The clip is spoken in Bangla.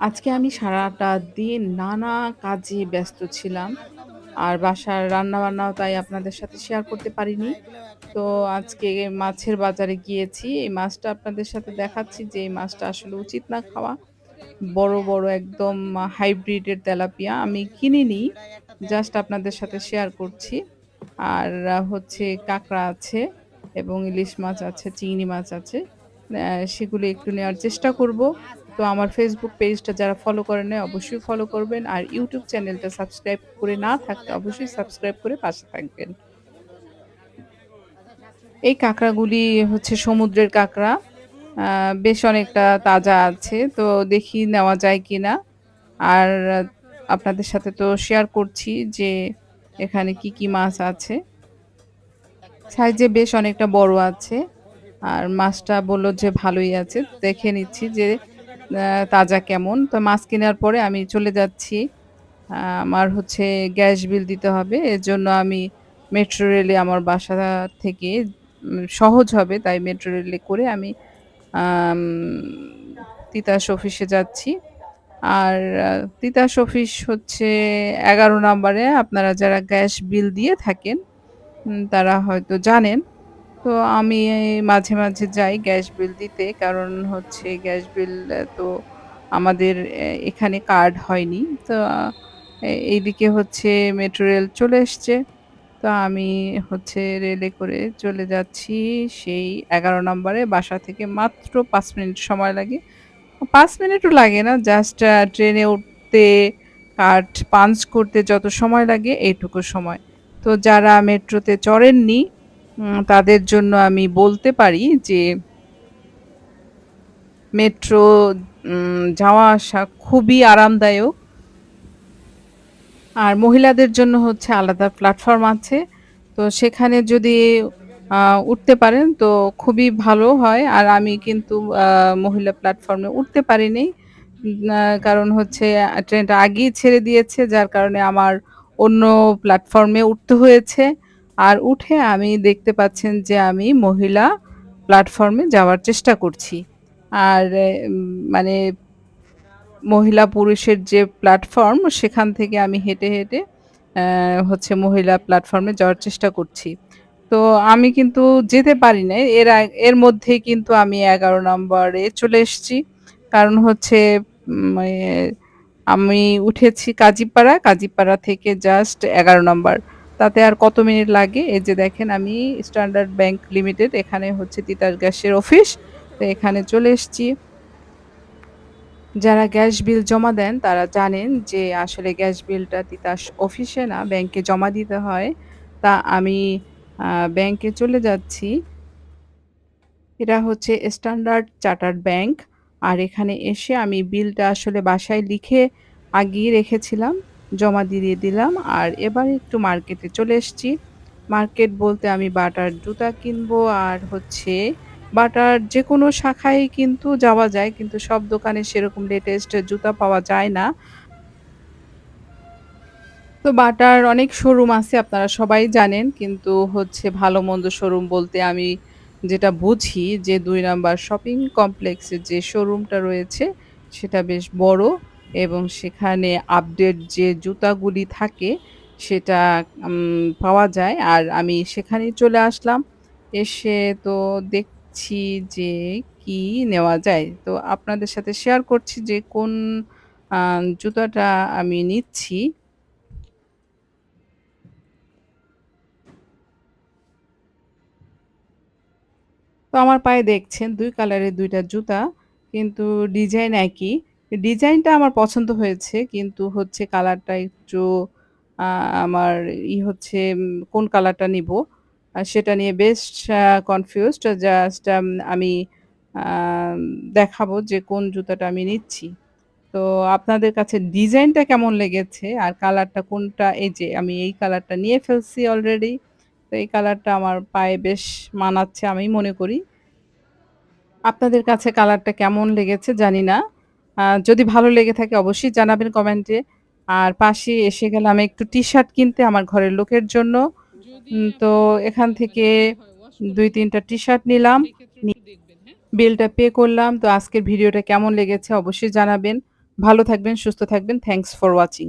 আজকে আমি সারাটা দিন নানা কাজে ব্যস্ত ছিলাম। আর বাসার রান্নাবান্নাও তাই আপনাদের সাথে শেয়ার করতে পারিনি। তো আজকে মাছের বাজারে গিয়েছি। এই মাছটা আপনাদের সাথে দেখাচ্ছি যে এই মাছটা আসলে উচিত না খাওয়া। বড়, বড় একদম হাইব্রিডের তেলাপিয়া। আমি কিনিনি। জাস্ট আপনাদের সাথে শেয়ার করছি। আর হচ্ছে কাঁকড়া আছে এবং ইলিশ মাছ আছে, চিংড়ি মাছ আছে। সেগুলো একটু নেওয়ার চেষ্টা করব। তো আমার ফেসবুক পেজটা যারা ফলো করেন নাই অবশ্যই ফলো করবেন। আর ইউটিউব চ্যানেলটা সাবস্ক্রাইব করে না থাকতে অবশ্যই সাবস্ক্রাইব করে পাশে থাকবেন। এই কাঁকড়াগুলি হচ্ছে সমুদ্রের কাঁকড়া। বেশ অনেকটা তাজা আছে। তো দেখি নেওয়া যায় কি না আর আপনাদের সাথে তো শেয়ার করছি যে এখানে কি, কি মাছ আছে। সাইজে বেশ অনেকটা বড় আছে। আর মাছটা বলল যে ভালোই আছে। দেখে নিচ্ছি যে তাজা কেমন। তো মাছ কেনার পরে আমি চলে যাচ্ছি। আমার হচ্ছে গ্যাস বিল দিতে হবে। এজন্য আমি মেট্রো রেলে আমার বাসা থেকে সহজ হবে, তাই মেট্রো রেলে করে আমি তিতাস অফিসে যাচ্ছি। আর তিতাস অফিস হচ্ছে ১১ নাম্বারে আপনারা যারা গ্যাস বিল দিয়ে থাকেন তারা হয়তো জানেন। তো আমি মাঝে, মাঝে যাই গ্যাস বিল দিতে। কারণ হচ্ছে গ্যাস বিল তো আমাদের এখানে কার্ড হয়নি। তো এইদিকে হচ্ছে মেট্রো রেল চলে এসছে। তো আমি হচ্ছে রেলে করে চলে যাচ্ছি সেই এগারো নম্বরে বাসা থেকে মাত্র পাঁচ মিনিট সময় লাগে। পাঁচ মিনিটও লাগে না। জাস্ট ট্রেনে উঠতে, কার্ড পাঞ্চ করতে যত সময় লাগে এইটুকু সময়। তো যারা মেট্রোতে চড়েননি তাদের জন্য আমি বলতে পারি যে মেট্রো যাওয়া আসা খুবই আরামদায়ক। আর মহিলাদের জন্য হচ্ছে আলাদা প্ল্যাটফর্ম আছে। তো সেখানে যদি উঠতে পারেন তো খুবই ভালো হয়। আর আমি কিন্তু মহিলা প্ল্যাটফর্মে উঠতে পারি নাই। উম আ, কারণ হচ্ছে ট্রেনটা আগেই ছেড়ে দিয়েছে। যার কারণে আমার অন্য প্ল্যাটফর্মে উঠতে হয়েছে। আর উঠে আমি দেখতে পাচ্ছেন যে আমি মহিলা প্ল্যাটফর্মে যাওয়ার চেষ্টা করছি। আর মানে মহিলা পুরুষের যে প্ল্যাটফর্ম সেখান থেকে আমি হেঁটে, হেঁটে হচ্ছে মহিলা প্ল্যাটফর্মে যাওয়ার চেষ্টা করছি। তো আমি কিন্তু যেতে পারি নাই। এর এর মধ্যেই কিন্তু আমি ১১ নম্বরে চলে এসছি। কারণ হচ্ছে আমি উঠেছি কাজীপাড়া, কাজীপাড়া থেকে জাস্ট ১১ নাম্বার। তাতে আর কত মিনিট লাগে? এই যে দেখেন, আমি স্ট্যান্ডার্ড ব্যাংক লিমিটেড এখানে হচ্ছে তিতাস গ্যাসের অফিস। তো এখানে চলে এসছি। যারা গ্যাস বিল জমা দেন, তারা জানেন যে আসলে গ্যাস বিলটা তিতাস অফিসে না, ব্যাংকে জমা দিতে হয়। তা আমি ব্যাংকে চলে যাচ্ছি। এটা হচ্ছে স্ট্যান্ডার্ড চার্টার্ড ব্যাংক। আর এখানে এসে আমি বিলটা আসলে বাসায় লিখে আগিয়ে রেখেছিলাম। জমা দিয়ে দিলাম। আর এবার একটু মার্কেটে চলে এসছি। মার্কেট বলতে আমি বাটার জুতা কিনবো আর হচ্ছে বাটার যে কোনো শাখায় কিন্তু যাওয়া যায়। কিন্তু সব দোকানে সেরকম লেটেস্ট জুতা পাওয়া যায় না। তো বাটার অনেক শোরুম আছে, আপনারা সবাই জানেন। কিন্তু হচ্ছে ভালো-মন্দ শোরুম বলতে আমি যেটা বুঝি যে দুই নাম্বার শপিং কমপ্লেক্সের যে শোরুমটা রয়েছে, সেটা বেশ বড় এবং সেখানে আপডেট যে জুতাগুলি থাকে, সেটা পাওয়া যায়। আর আমি সেখানেই চলে আসলাম। এসে তো দেখছি যে কি নেওয়া যায়। তো আপনাদের সাথে শেয়ার করছি যে কোন জুতাটা আমি নিচ্ছি। তো আমার পায়ে দেখছেন দুই কালারের দুইটা জুতা। কিন্তু ডিজাইন একই। ডিজাইনটা আমার পছন্দ হয়েছে। কিন্তু হচ্ছে কালারটা একটু আমার ই হচ্ছে কোন কালারটা নিবো? সেটা নিয়ে আ কনফিউজড। জাস্ট আমি দেখাবো যে কোন জুতাটা আমি নিচ্ছি। তো আপনাদের কাছে ডিজাইনটা কেমন লেগেছে? আর কালারটা কোনটা? এই যে, আমি এই কালারটা নিয়ে ফেলছি অলরেডি। তো এই কালারটা আমার পায়ে বেশ মানাচ্ছে আমি মনে করি। আপনাদের কাছে কালারটা কেমন লেগেছে জানি না। যদি ভালো লেগে থাকে অবশ্যই জানাবেন কমেন্টে। আর পাশে এসে গেলাম একটু টি-শার্ট কিনতে আমার ঘরের লোকের জন্য। তো এখান থেকে দুই তিনটা ওয়াশ করতে, ২-৩ টা টি-শার্ট নিলাম। হ্যাঁ? বিলটা পে করলাম। তো আজকের ভিডিওটা কেমন লেগেছে অবশ্যই জানাবেন। ভালো থাকবেন, সুস্থ থাকবেন। Thanks for watching.